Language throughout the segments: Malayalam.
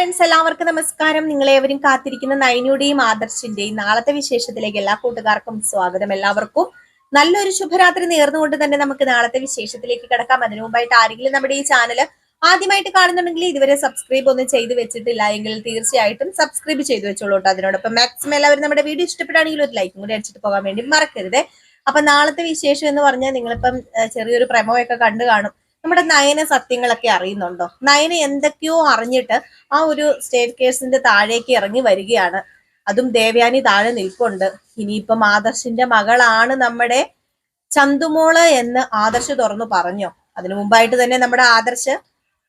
ഫ്രണ്ട്സ് എല്ലാവർക്കും നമസ്കാരം. നിങ്ങളേവരും കാത്തിരിക്കുന്ന നൈനയുടെയും ആദർശിന്റെയും നാളത്തെ വിശേഷത്തിലേക്ക് എല്ലാ കൂട്ടുകാർക്കും സ്വാഗതം എല്ലാവർക്കും. നല്ലൊരു ശുഭരാത്രി നേർന്നുകൊണ്ട് തന്നെ നമുക്ക് നാളത്തെ വിശേഷത്തിലേക്ക് കിടക്കാം. അതിനു മുമ്പായിട്ട് ആരെങ്കിലും നമ്മുടെ ഈ ചാനൽ ആദ്യമായിട്ട് കാണുന്നുണ്ടെങ്കിൽ ഇതുവരെ സബ്സ്ക്രൈബ് ഒന്നും ചെയ്തു വെച്ചിട്ടില്ല എങ്കിൽ തീർച്ചയായിട്ടും സബ്സ്ക്രൈബ് ചെയ്തു വെച്ചോളൂ കേട്ടോ. അതിനോടൊപ്പം മാക്സിമം എല്ലാവരും നമ്മുടെ വീഡിയോ ഇഷ്ടപ്പെടുകയാണെങ്കിൽ ഒരു ലൈക്കും കൂടി അടിച്ചിട്ട് പോകാൻ വേണ്ടി മറക്കരുത്. അപ്പൊ നാളത്തെ വിശേഷം എന്ന് പറഞ്ഞാൽ നിങ്ങളിപ്പം ചെറിയൊരു പ്രമോ ഒക്കെ കണ്ടു കാണും. നമ്മുടെ നയന സത്യങ്ങളൊക്കെ അറിയുന്നുണ്ടോ? നയന എന്തൊക്കെയോ അറിഞ്ഞിട്ട് ആ ഒരു സ്റ്റേറ്റ് കേസിന്റെ താഴേക്ക് ഇറങ്ങി വരികയാണ്. അതും ദേവയാനി താഴെ നിൽപ്പുണ്ട്. ഇനിയിപ്പം ആദർശിന്റെ മകളാണ് നമ്മുടെ ചന്തുമോൾ എന്ന് ആദർശ് തുറന്നു പറഞ്ഞോ. അതിനു മുമ്പായിട്ട് തന്നെ നമ്മുടെ ആദർശ്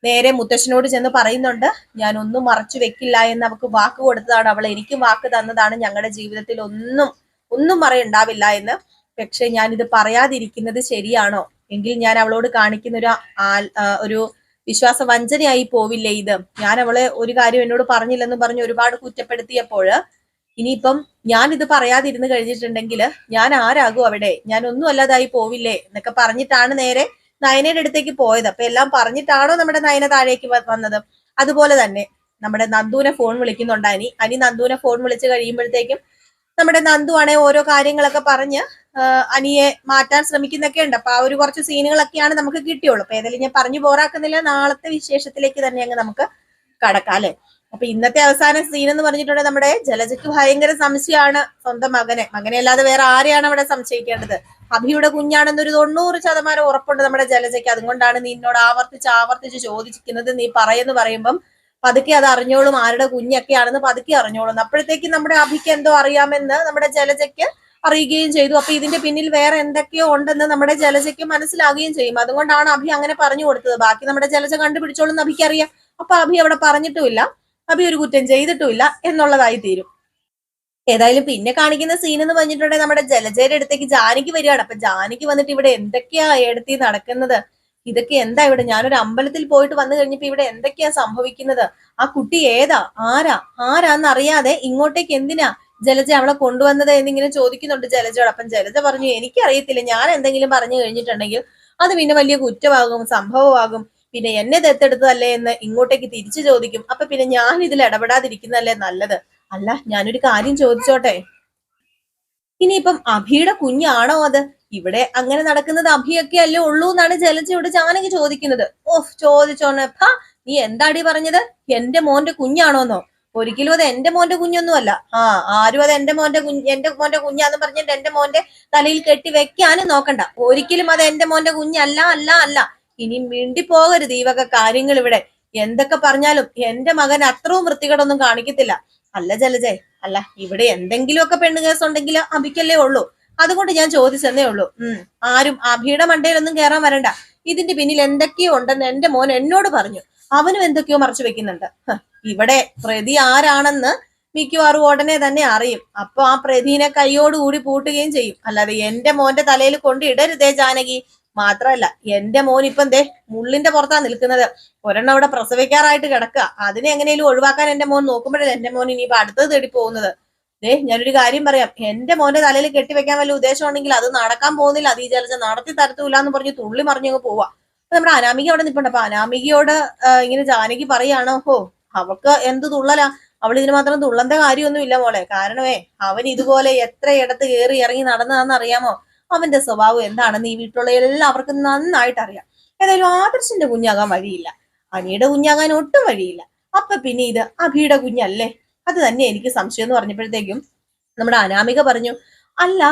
നേരെ മുത്തശ്ശനോട് ചെന്ന് പറയുന്നുണ്ട്. ഞാൻ ഒന്നും മറച്ചു വെക്കില്ല എന്ന് അവൾക്ക് വാക്ക് കൊടുത്തതാണ്. അവൾ എനിക്ക് വാക്ക് തന്നതാണ്. ഞങ്ങളുടെ ജീവിതത്തിൽ ഒന്നും ഒന്നും മറയുണ്ടാവില്ല എന്ന്. പക്ഷെ ഞാൻ ഇത് പറയാതിരിക്കുന്നത് ശരിയാണോ? എങ്കിൽ ഞാൻ അവളോട് കാണിക്കുന്ന ഒരു ഒരു വിശ്വാസ വഞ്ചനയായി പോവില്ലേ ഇത്? ഞാൻ അവളെ ഒരു കാര്യം എന്നോട് പറഞ്ഞില്ലെന്ന് പറഞ്ഞ് ഒരുപാട് കുറ്റപ്പെടുത്തിയപ്പോൾ ഇനിയിപ്പം ഞാൻ ഇത് പറയാതിരുന്ന് കഴിഞ്ഞിട്ടുണ്ടെങ്കിൽ ഞാൻ ആരാകും അവിടെ? ഞാൻ ഒന്നും അല്ലാതായി പോവില്ലേ? എന്നൊക്കെ പറഞ്ഞിട്ടാണ് നേരെ നയനയുടെ അടുത്തേക്ക് പോയത്. അപ്പൊ എല്ലാം പറഞ്ഞിട്ടാണോ നമ്മുടെ നയന താഴേക്ക് വന്നത്? അതുപോലെ തന്നെ നമ്മുടെ നന്ദുവിനെ ഫോൺ വിളിക്കുന്നുണ്ട് അനി. അനി നന്ദുവിനെ ഫോൺ വിളിച്ച് കഴിയുമ്പോഴത്തേക്കും നമ്മുടെ നന്ദു ആണെ ഓരോ കാര്യങ്ങളൊക്കെ പറഞ്ഞ് അനിയെ മാറ്റാൻ ശ്രമിക്കുന്നൊക്കെ ഉണ്ട്. അപ്പൊ ആ ഒരു കുറച്ച് സീനുകളൊക്കെയാണ് നമുക്ക് കിട്ടിയുള്ളൂ. അപ്പൊ ഏതായാലും ഞാൻ പറഞ്ഞു പോറാക്കുന്നില്ല നാളത്തെ വിശേഷത്തിലേക്ക് തന്നെ അങ്ങ് നമുക്ക് കടക്കാം അല്ലെ? അപ്പൊ ഇന്നത്തെ അവസാന സീൻ എന്ന് പറഞ്ഞിട്ടുണ്ടെങ്കിൽ നമ്മുടെ ജലജയ്ക്ക് ഭയങ്കര സംശയമാണ് സ്വന്തം മകനെ. മകനെ അല്ലാതെ വേറെ ആരെയാണ് അവിടെ സംശയിക്കേണ്ടത്? അഭിയുടെ കുഞ്ഞാണെന്നൊരു തൊണ്ണൂറ് ശതമാനം ഉറപ്പുണ്ട് നമ്മുടെ ജലജയ്ക്ക്. അതുകൊണ്ടാണ് നീ എന്നോട് ആവർത്തിച്ച് ആവർത്തിച്ച് ചോദിച്ചിരിക്കുന്നത്. നീ പറയുന്നു പറയുമ്പം പതുക്കെ അത് അറിഞ്ഞോളും ആരുടെ കുഞ്ഞൊക്കെയാണെന്ന് പതുക്കെ അറിഞ്ഞോളും. അപ്പോഴത്തേക്ക് നമ്മുടെ അഭിക്ക് എന്തോ അറിയാമെന്ന് നമ്മുടെ ജലജയ്ക്ക് അറിയുകയും ചെയ്തു. അപ്പൊ ഇതിന്റെ പിന്നിൽ വേറെ എന്തൊക്കെയോ ഉണ്ടെന്ന് നമ്മുടെ ജലജയ്ക്ക് മനസ്സിലാകുകയും ചെയ്യും. അതുകൊണ്ടാണ് അഭി അങ്ങനെ പറഞ്ഞു കൊടുത്തത്. ബാക്കി നമ്മുടെ ജലജ കണ്ടുപിടിച്ചോളും അഭിക്ക് അറിയാം. അപ്പൊ അഭി അവിടെ പറഞ്ഞിട്ടുമില്ല. അഭി ഒരു കുറ്റം ചെയ്തിട്ടുമില്ല എന്നുള്ളതായി തീരും. ഏതായാലും പിന്നെ കാണിക്കുന്ന സീൻ എന്ന് പറഞ്ഞിട്ടുണ്ടെങ്കിൽ നമ്മുടെ ജലജയുടെ അടുത്തേക്ക് ജാനിക്ക് വരികയാണ്. അപ്പൊ ജാനിക്ക് വന്നിട്ട് ഇവിടെ എന്തൊക്കെയാ എടുത്തി നടക്കുന്നത്? ഇതൊക്കെ എന്താ ഇവിടെ? ഞാനൊരു അമ്പലത്തിൽ പോയിട്ട് വന്നു കഴിഞ്ഞപ്പോ ഇവിടെ എന്തൊക്കെയാ സംഭവിക്കുന്നത്? ആ കുട്ടി ഏതാ? ആരാ? ആരാന്ന് അറിയാതെ ഇങ്ങോട്ടേക്ക് എന്തിനാ ജലജ അവളെ കൊണ്ടുവന്നത് എന്നിങ്ങനെ ചോദിക്കുന്നുണ്ട് ജലജയോട്. അപ്പം ജലജ പറഞ്ഞു എനിക്കറിയത്തില്ല. ഞാൻ എന്തെങ്കിലും പറഞ്ഞു കഴിഞ്ഞിട്ടുണ്ടെങ്കിൽ അത് പിന്നെ വലിയ കുറ്റമാകും സംഭവമാകും. പിന്നെ എന്നെ ദത്തെടുത്തതല്ലേ എന്ന് ഇങ്ങോട്ടേക്ക് തിരിച്ചു ചോദിക്കും. അപ്പൊ പിന്നെ ഞാൻ ഇതിൽ ഇടപെടാതിരിക്കുന്നതല്ലേ നല്ലത്? അല്ല ഞാനൊരു കാര്യം ചോദിച്ചോട്ടെ. ഇനിയിപ്പം അഭിയുടെ കുഞ്ഞാണോ അത്? ഇവിടെ അങ്ങനെ നടക്കുന്നത് അഭിയൊക്കെ അല്ലേ ഉള്ളൂ എന്നാണ് ജലജയോട് ജാനകി ചോദിക്കുന്നത്. ഓഹ് ചോദിച്ചോണെ ഫ നീ എന്താടി പറഞ്ഞത്? എന്റെ മോന്റെ കുഞ്ഞാണോന്നോ? ഒരിക്കലും അത് എന്റെ മോന്റെ കുഞ്ഞൊന്നുമല്ല. ആ ആരും അത് എന്റെ മോന്റെ കുഞ്ഞ് എന്റെ മോന്റെ കുഞ്ഞാന്ന് പറഞ്ഞിട്ട് എന്റെ മോന്റെ തലയിൽ കെട്ടി വെക്കാനും നോക്കണ്ട. ഒരിക്കലും അത് എന്റെ മോന്റെ കുഞ്ഞല്ല അല്ല അല്ല. ഇനി മിണ്ടി പോകരുത് ഈ വക കാര്യങ്ങൾ ഇവിടെ. എന്തൊക്കെ പറഞ്ഞാലും എന്റെ മകൻ അത്രയും വൃത്തികേടൊന്നും കാണിക്കത്തില്ല. അല്ല ജലജേ അല്ല ഇവിടെ എന്തെങ്കിലുമൊക്കെ പെണ്ണ് കേസ് ഉണ്ടെങ്കിൽ അഭിക്കല്ലേ ഉള്ളൂ. അതുകൊണ്ട് ഞാൻ ചോദിച്ചെന്നേ ഉള്ളൂ. ഉം. ആരും അഭിയുടെ മണ്ടയിലൊന്നും കയറാൻ വരണ്ട. ഇതിന്റെ പിന്നിൽ എന്തൊക്കെയോ ഉണ്ടെന്ന് എന്റെ മോൻ എന്നോട് പറഞ്ഞു. അവനും എന്തൊക്കെയോ മറച്ചു വെക്കുന്നുണ്ട്. ഇവിടെ പ്രതി ആരാണെന്ന് മിക്കവാറും ഉടനെ തന്നെ അറിയും. അപ്പൊ ആ പ്രതിനെ കൈയോടുകൂടി പൂട്ടുകയും ചെയ്യും. അല്ലാതെ എന്റെ മോന്റെ തലയിൽ കൊണ്ട് ഇടരുതേ ജാനകി. മാത്രമല്ല എന്റെ മോൻ ഇപ്പം ദേ മുള്ളിന്റെ പുറത്താ നിൽക്കുന്നത്. ഒരെണ്ണം അവിടെ പ്രസവിക്കാറായിട്ട് കിടക്കുക. അതിനെ എങ്ങനെയും ഒഴിവാക്കാൻ എന്റെ മോൻ നോക്കുമ്പോഴല്ലേ എന്റെ മോൻ ഇനിയിപ്പോ അടുത്തത് തേടി പോകുന്നത്. ദേ ഞാനൊരു കാര്യം പറയാം. എന്റെ മോന്റെ തലയിൽ കെട്ടിവെക്കാൻ വല്ല ഉദ്ദേശമുണ്ടെങ്കിൽ അത് നടക്കാൻ പോകുന്നില്ല. അത് വിചാരിച്ച നടത്തി തരത്തൂല എന്ന് പറഞ്ഞ് തുള്ളി മറിഞ്ഞങ്ങ് പോവാ. അപ്പൊ നമ്മുടെ അനാമിക അവിടെ നിൽപ്പുണ്ട് അപ്പൊ അനാമികയോട് ഇങ്ങനെ ജാനകി പറയാണോ ഹോ അവൾക്ക് എന്ത് തുള്ളലാ? അവൾ ഇതിന് മാത്രം തുള്ളന്റെ കാര്യമൊന്നും ഇല്ല മോളെ. കാരണമേ അവൻ ഇതുപോലെ എത്ര ഇടത്ത് കയറി ഇറങ്ങി നടന്നതാണെന്ന് അറിയാമോ? അവന്റെ സ്വഭാവം എന്താണെന്ന് ഈ വീട്ടിലുള്ള എല്ലാവർക്കും നന്നായിട്ട് അറിയാം. ഏതായാലും ആദർശന്റെ കുഞ്ഞാകാൻ വഴിയില്ല. അനിയുടെ കുഞ്ഞാകാൻ ഒട്ടും വഴിയില്ല. അപ്പൊ പിന്നെ ഇത് അഭിയുടെ കുഞ്ഞല്ലേ? അത് തന്നെ എനിക്ക് സംശയം എന്ന് പറഞ്ഞപ്പോഴത്തേക്കും നമ്മുടെ അനാമിക പറഞ്ഞു അല്ല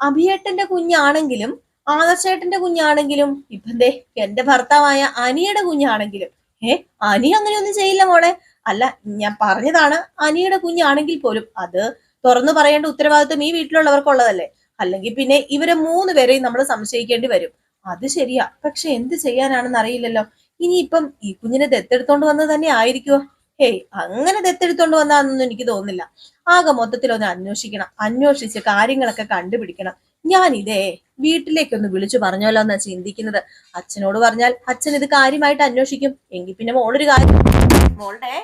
അഭിയേട്ടന്റെ കുഞ്ഞാണെങ്കിലും ആദർശേട്ടന്റെ കുഞ്ഞാണെങ്കിലും ഇപ്പൊ ദേ എന്റെ ഭർത്താവായ അനിയുടെ കുഞ്ഞാണെങ്കിലും. ഏ അനി അങ്ങനെയൊന്നും ചെയ്യില്ല മോളെ. അല്ല ഞാൻ പറഞ്ഞതാണ് അനിയുടെ കുഞ്ഞാണെങ്കിൽ പോലും അത് തുറന്നു പറയേണ്ട ഉത്തരവാദിത്വം ഈ വീട്ടിലുള്ളവർക്കുള്ളതല്ലേ? അല്ലെങ്കിൽ പിന്നെ ഇവരെ മൂന്ന് പേരെയും നമ്മൾ സംശയിക്കേണ്ടി വരും. അത് ശരിയാ. പക്ഷെ എന്ത് ചെയ്യാനാണെന്ന് അറിയില്ലല്ലോ. ഇനിയിപ്പം ഈ കുഞ്ഞിനെ ദത്തെടുത്തോണ്ട് വന്നത് തന്നെ ആയിരിക്കുമോ ഹേയ് അങ്ങനെ ദത്തെടുത്തോണ്ട് വന്നാന്നൊന്നും എനിക്ക് തോന്നുന്നില്ല. ആകെ മൊത്തത്തിൽ ഒന്ന് അന്വേഷിക്കണം. അന്വേഷിച്ച് കാര്യങ്ങളൊക്കെ കണ്ടുപിടിക്കണം. ഞാൻ ഇതേ വീട്ടിലേക്കൊന്ന് വിളിച്ചു പറഞ്ഞല്ലോ എന്നാ ചിന്തിക്കുന്നത്. അച്ഛനോട് പറഞ്ഞാൽ അച്ഛൻ ഇത് കാര്യമായിട്ട് അന്വേഷിക്കും. എങ്കിൽ പിന്നെ മോളൊരു കാര്യം മോളുടെ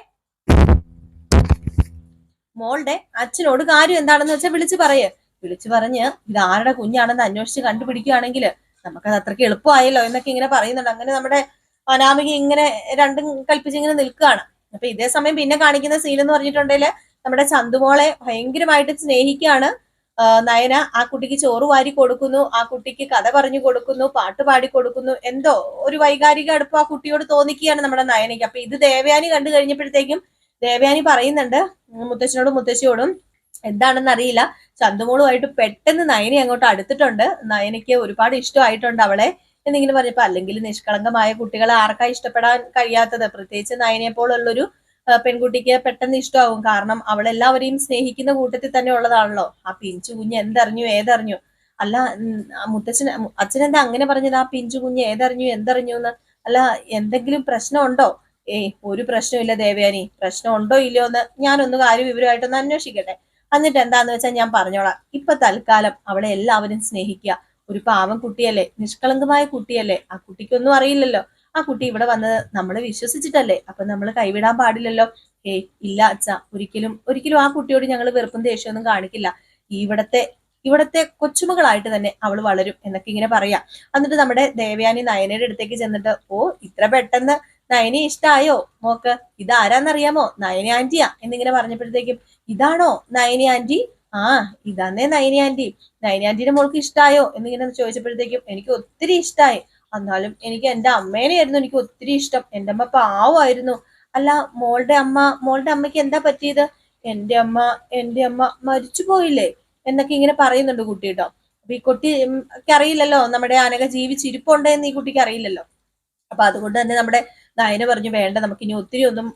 മോളുടെ അച്ഛനോട് കാര്യം എന്താണെന്ന് വെച്ചാൽ വിളിച്ചു പറയേ. വിളിച്ചു പറഞ്ഞ് ഇത് ആരുടെ കുഞ്ഞാണെന്ന് അന്വേഷിച്ച് കണ്ടുപിടിക്കുകയാണെങ്കിൽ നമുക്കത് അത്രയ്ക്ക് എളുപ്പമായല്ലോ എന്നൊക്കെ ഇങ്ങനെ പറയുന്നുണ്ട്. അങ്ങനെ നമ്മുടെ അനാമിക ഇങ്ങനെ രണ്ടും കൽപ്പിച്ച് ഇങ്ങനെ നിൽക്കുകയാണ്. അപ്പൊ ഇതേ സമയം പിന്നെ കാണിക്കുന്ന സീൻ എന്ന് പറഞ്ഞിട്ടുണ്ടെങ്കിൽ നമ്മുടെ ചന്തുമോളെ ഭയങ്കരമായിട്ട് സ്നേഹിക്കുകയാണ്. നയന ആ കുട്ടിക്ക് ചോറ് വാരി കൊടുക്കുന്നു ആ കുട്ടിക്ക് കഥ പറഞ്ഞു കൊടുക്കുന്നു പാട്ട് പാടി കൊടുക്കുന്നു. എന്തോ ഒരു വൈകാരിക അടുപ്പം ആ കുട്ടിയോട് തോന്നിക്കുകയാണ് നമ്മുടെ നയനയ്ക്ക്. അപ്പൊ ഇത് ദേവയാനി കണ്ടു കഴിഞ്ഞപ്പോഴത്തേക്കും ദേവയാനി പറയുന്നുണ്ട് മുത്തശ്ശനോടും മുത്തശ്ശിയോടും എന്താണെന്ന് അറിയില്ല. ചന്തുമോളുമായിട്ട് പെട്ടെന്ന് നയനെ അങ്ങോട്ട് അടുത്തിട്ടുണ്ട്. നയനയ്ക്ക് ഒരുപാട് ഇഷ്ടമായിട്ടുണ്ട് അവളെ. എന്നിങ്ങനെ പറഞ്ഞപ്പോ അല്ലെങ്കിൽ നിഷ്കളങ്കമായ കുട്ടികളെ ആർക്കാ ഇഷ്ടപ്പെടാൻ കഴിയാത്തത്? പ്രത്യേകിച്ച് നയനെ പോലുള്ളൊരു പെൺകുട്ടിക്ക് പെട്ടെന്ന് ഇഷ്ടമാകും കാരണം അവൾ എല്ലാവരെയും സ്നേഹിക്കുന്ന കൂട്ടത്തിൽ തന്നെ ഉള്ളതാണല്ലോ. ആ പിഞ്ചു കുഞ്ഞ് എന്തറിഞ്ഞു ഏതറിഞ്ഞു? അല്ല മുത്തച്ഛൻ അച്ഛൻ എന്താ അങ്ങനെ പറഞ്ഞത്? ആ പിഞ്ചു കുഞ്ഞ് ഏതറിഞ്ഞു എന്തറിഞ്ഞു എന്ന്? അല്ല എന്തെങ്കിലും പ്രശ്നമുണ്ടോ? ഏയ് ഒരു പ്രശ്നമില്ല ദേവയാനി. പ്രശ്നമുണ്ടോ ഇല്ലയോ എന്ന് ഞാനൊന്ന് കാര്യം വിവരമായിട്ടൊന്ന് അന്വേഷിക്കട്ടെ. എന്നിട്ട് എന്താന്ന് വെച്ചാൽ ഞാൻ പറഞ്ഞോളാം. ഇപ്പൊ തൽക്കാലം അവളെ എല്ലാവരും സ്നേഹിക്കുക. ഒരു പാവം കുട്ടിയല്ലേ? നിഷ്കളങ്കമായ കുട്ടിയല്ലേ? ആ കുട്ടിക്കൊന്നും അറിയില്ലല്ലോ. ആ കുട്ടി ഇവിടെ വന്നത് നമ്മൾ വിശ്വസിച്ചിട്ടല്ലേ? അപ്പൊ നമ്മൾ കൈവിടാൻ പാടില്ലല്ലോ. ഏയ് ഇല്ല അച്ഛ ഒരിക്കലും ഒരിക്കലും ആ കുട്ടിയോട് ഞങ്ങൾ വെറുപ്പും ദേഷ്യമൊന്നും കാണിക്കില്ല. ഇവിടത്തെ ഇവിടത്തെ കൊച്ചുമകളായിട്ട് തന്നെ അവൾ വളരും എന്നൊക്കെ ഇങ്ങനെ പറയാം. എന്നിട്ട് നമ്മുടെ ദേവയാനി നയനയുടെ അടുത്തേക്ക് ചെന്നിട്ട് ഓ ഇത്ര പെട്ടെന്ന് നയനെ ഇഷ്ടായോ? മോക്ക് ഇതാരാന്നറിയാമോ? നയന ആന്റിയാ? എന്നിങ്ങനെ പറഞ്ഞപ്പോഴത്തേക്കും ഇതാണോ നയനി ആന്റി? ആ ഇതന്നേ നൈനിയാന്റി ആന്റി. നൈനി ആന്റിയുടെ മോൾക്ക് ഇഷ്ടായോ? എന്നിങ്ങനെ ചോദിച്ചപ്പോഴത്തേക്കും എനിക്ക് ഒത്തിരി ഇഷ്ടായി. എന്നാലും എനിക്ക് എന്റെ അമ്മേനെയായിരുന്നു എനിക്ക് ഒത്തിരി ഇഷ്ടം. എന്റെ അമ്മ പാവമായിരുന്നു. അല്ല മോളുടെ അമ്മ മോളുടെ അമ്മയ്ക്ക് എന്താ പറ്റിയത്? എന്റെ അമ്മ എന്റെ അമ്മ മരിച്ചു പോയില്ലേ? എന്നൊക്കെ ഇങ്ങനെ പറയുന്നുണ്ട് കുട്ടി കേട്ടോ. അപ്പൊ ഈ കുട്ടി അറിയില്ലല്ലോ നമ്മുടെ അനഘ ജീവിച്ചിരിപ്പുണ്ട് എന്ന് ഈ കുട്ടിക്ക് അറിയില്ലല്ലോ. അപ്പൊ അതുകൊണ്ട് തന്നെ നമ്മുടെ നയന പറഞ്ഞു വേണ്ട നമുക്ക് ഇനി ഒത്തിരി ഒന്നും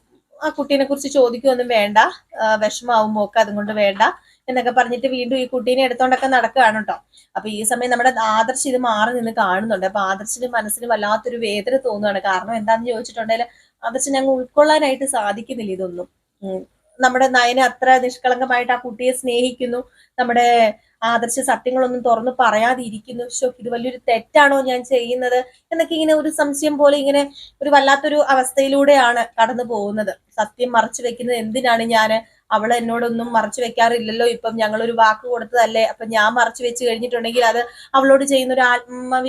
ആ കുട്ടീനെ കുറിച്ച് ചോദിക്കുകയൊന്നും വേണ്ട. വിഷമാവും ഒക്കെ അതുകൊണ്ട് വേണ്ട. എന്നൊക്കെ പറഞ്ഞിട്ട് വീണ്ടും ഈ കുട്ടീനെ എടുത്തോണ്ടൊക്കെ നടക്കുകയാണ് കേട്ടോ അപ്പൊ ഈ സമയം നമ്മുടെ ആദർശ് ഇത് മാറി നിന്ന് കാണുന്നുണ്ട്. അപ്പൊ ആദർശിന് മനസ്സിന് വല്ലാത്തൊരു വേദന തോന്നുകയാണ് കാരണം എന്താണെന്ന് ചോദിച്ചിട്ടുണ്ടെങ്കിൽ ആദർശിന് അങ്ങ് ഉൾക്കൊള്ളാനായിട്ട് സാധിക്കുന്നില്ല ഇതൊന്നും. നമ്മുടെ നയനെ അത്ര നിഷ്കളങ്കമായിട്ട് ആ കുട്ടിയെ സ്നേഹിക്കുന്നു. നമ്മുടെ ആദർശ സത്യങ്ങളൊന്നും തുറന്നു പറയാതെ ഇരിക്കുന്നു ശോ ഇത് വലിയൊരു തെറ്റാണോ ഞാൻ ചെയ്യുന്നത്? എന്നൊക്കെ ഇങ്ങനെ ഒരു സംശയം പോലെ ഇങ്ങനെ ഒരു വല്ലാത്തൊരു അവസ്ഥയിലൂടെയാണ് കടന്നു പോകുന്നത്. സത്യം മറച്ചു വെക്കുന്നത് എന്തിനാണ് ഞാൻ? അവൾ എന്നോടൊന്നും മറച്ചു വെക്കാറില്ലല്ലോ. ഇപ്പം ഞങ്ങൾ ഒരു വാക്ക് കൊടുത്തതല്ലേ? അപ്പൊ ഞാൻ മറച്ചു വെച്ച് കഴിഞ്ഞിട്ടുണ്ടെങ്കിൽ അത് അവളോട് ചെയ്യുന്ന ഒരു ആത്മ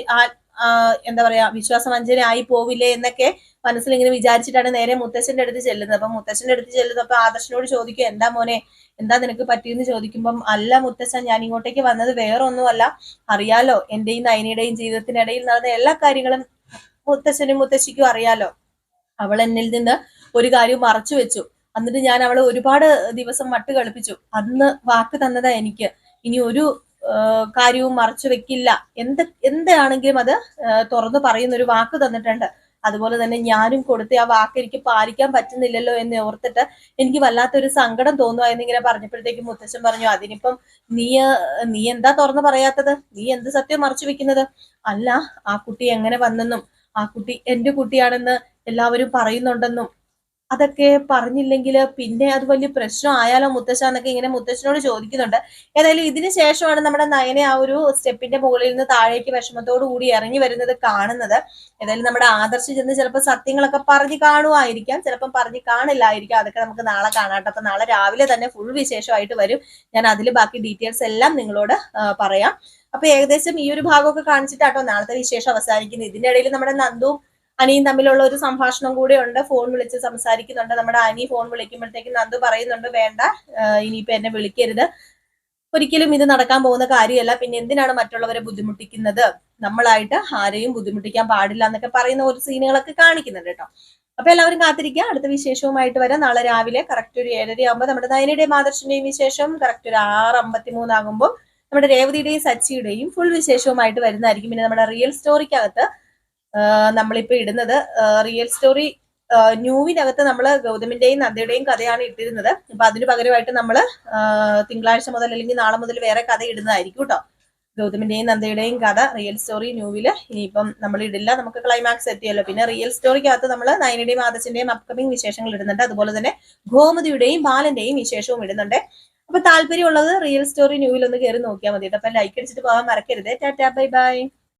എന്താ പറയാ വിശ്വാസവഞ്ചന ആയി പോവില്ലേ എന്നൊക്കെ മനസ്സിൽ ഇങ്ങനെ വിചാരിച്ചിട്ടാണ് നേരെ മുത്തശ്ശന്റെ അടുത്ത് ചെല്ലുന്നത്. അപ്പൊ മുത്തശ്ശന്റെ അടുത്ത് ചെല്ലുന്നപ്പോ ആദർശനോട് ചോദിക്കും എന്താ മോനെ എന്താ നിനക്ക് പറ്റിയെന്ന് ചോദിക്കുമ്പം അല്ല മുത്തശ്ശൻ ഞാൻ ഇങ്ങോട്ടേക്ക് വന്നത് വേറെ ഒന്നുമല്ല അറിയാലോ എന്റെയും നയനയുടെയും ജീവിതത്തിനിടയിൽ നടന്ന എല്ലാ കാര്യങ്ങളും മുത്തശ്ശനും മുത്തശ്ശിക്കും അറിയാലോ. അവൾ എന്നിൽ നിന്ന് ഒരു കാര്യം മറച്ചു വെച്ചു. എന്നിട്ട് ഞാൻ അവളെ ഒരുപാട് ദിവസം മട്ട് കളിപ്പിച്ചു അന്ന് വാക്ക് തന്നതാ എനിക്ക്. ഇനി ഒരു കാര്യവും മറച്ചു വെക്കില്ല. എന്ത് എന്താണെങ്കിലും അത് തുറന്നു പറയുന്ന ഒരു വാക്ക് തന്നിട്ടുണ്ട്. അതുപോലെ തന്നെ ഞാനും കൊടുത്ത ആ വാക്ക് എനിക്ക് പാലിക്കാൻ പറ്റുന്നില്ലല്ലോ എന്ന് ഓർത്തിട്ട് എനിക്ക് വല്ലാത്തൊരു സങ്കടം തോന്നുക എന്നിങ്ങനെ പറഞ്ഞപ്പോഴത്തേക്കും മുത്തച്ഛൻ പറഞ്ഞു അതിനിപ്പം നീ നീ എന്താ തുറന്നു പറയാത്തത്? നീ എന്ത് സത്യം മറച്ചു വെക്കുന്നത്? അല്ല ആ കുട്ടി എങ്ങനെ വന്നെന്നും ആ കുട്ടി എന്റെ കുട്ടിയാണെന്ന് എല്ലാവരും പറയുന്നുണ്ടെന്നും അതൊക്കെ പറഞ്ഞില്ലെങ്കിൽ പിന്നെ അത് വലിയ പ്രശ്നം ആയാലോ മുത്തശ്ശ എന്നൊക്കെ ഇങ്ങനെ മുത്തശ്ശനോട് ചോദിക്കുന്നുണ്ട്. ഏതായാലും ഇതിന് ശേഷമാണ് നമ്മുടെ നയനെ ആ ഒരു സ്റ്റെപ്പിന്റെ മുകളിൽ നിന്ന് താഴേക്ക് വിഷമത്തോടു കൂടി ഇറങ്ങി വരുന്നത് കാണുന്നത്. ഏതായാലും നമ്മുടെ ആദർശ് ചെന്ന് ചിലപ്പോൾ സത്യങ്ങളൊക്കെ പറഞ്ഞു കാണുമായിരിക്കാം ചിലപ്പം പറഞ്ഞു കാണില്ലായിരിക്കാം. അതൊക്കെ നമുക്ക് നാളെ കാണാട്ടോ അപ്പൊ നാളെ രാവിലെ തന്നെ ഫുൾ വിശേഷമായിട്ട് വരും. ഞാൻ അതിൽ ബാക്കി ഡീറ്റെയിൽസ് എല്ലാം നിങ്ങളോട് പറയാം. അപ്പൊ ഏകദേശം ഈ ഒരു ഭാഗമൊക്കെ കാണിച്ചിട്ടാട്ടോ നാളത്തെ വിശേഷം അവസാനിക്കുന്നത്. ഇതിന്റെ ഇടയിൽ നമ്മുടെ നന്ദുവും അനിയും തമ്മിലുള്ള ഒരു സംഭാഷണം കൂടെ ഉണ്ട്. ഫോൺ വിളിച്ച് സംസാരിക്കുന്നുണ്ട്. നമ്മുടെ അനി ഫോൺ വിളിക്കുമ്പോഴത്തേക്കും നന്ദു പറയുന്നുണ്ട് വേണ്ട ഇനിയിപ്പോ എന്നെ വിളിക്കരുത്. ഒരിക്കലും ഇത് നടക്കാൻ പോകുന്ന കാര്യമല്ല. പിന്നെ എന്തിനാണ് മറ്റുള്ളവരെ ബുദ്ധിമുട്ടിക്കുന്നത്? നമ്മളായിട്ട് ആരെയും ബുദ്ധിമുട്ടിക്കാൻ പാടില്ല എന്നൊക്കെ പറയുന്ന ഒരു സീനുകളൊക്കെ കാണിക്കുന്നുണ്ട് കേട്ടോ. അപ്പൊ എല്ലാവരും കാത്തിരിക്കുക. അടുത്ത വിശേഷവുമായിട്ട് വരാം. നാളെ രാവിലെ കറക്റ്റ് ഒരു ഏഴര ആകുമ്പോൾ നമ്മുടെ നയനയുടെയും ആദർശിന്റെയും വിശേഷം കറക്റ്റ് ഒരു ആറ് അമ്പത്തി മൂന്നാകുമ്പോൾ നമ്മുടെ രേവതിയുടെയും സച്ചിയുടെയും ഫുൾ വിശേഷവുമായിട്ട് വരുന്നതായിരിക്കും. പിന്നെ നമ്മുടെ റിയൽ സ്റ്റോറിക്കകത്ത് ആഹ് നമ്മളിപ്പോ ഇടുന്നത് റിയൽ സ്റ്റോറി ന്യൂവിനകത്ത് നമ്മൾ ഗൗതമിന്റെയും നന്ദയുടെയും കഥയാണ് ഇട്ടിരുന്നത്. അപ്പൊ അതിന് പകരമായിട്ട് നമ്മൾ തിങ്കളാഴ്ച മുതൽ അല്ലെങ്കിൽ നാളെ മുതൽ വേറെ കഥ ഇടുന്നതായിരിക്കും കേട്ടോ. ഗൗതമിന്റെയും നന്ദയുടെയും കഥ റിയൽ സ്റ്റോറി ന്യൂവിൽ. ഇനിയിപ്പം നമ്മൾ ഇടില്ല നമുക്ക് ക്ലൈമാക്സ് എത്തിയല്ലോ പിന്നെ റിയൽ സ്റ്റോറിക്കകത്ത് നമ്മൾ നയനയുടെയും ആദർശിന്റെയും അപ്കമിങ് വിശേഷങ്ങൾ ഇടുന്നുണ്ട്. അതുപോലെ തന്നെ ഗോമതിയുടെയും ബാലന്റെയും വിശേഷവും ഇടുന്നുണ്ട്. അപ്പൊ താല്പര്യമുള്ളത് റിയൽ സ്റ്റോറി ന്യൂവിൽ ഒന്ന് കയറി നോക്കിയാൽ മതി. അപ്പൊ ലൈക്ക് അടിച്ചിട്ട് പോകാൻ മറക്കരുത്. Tata bye bye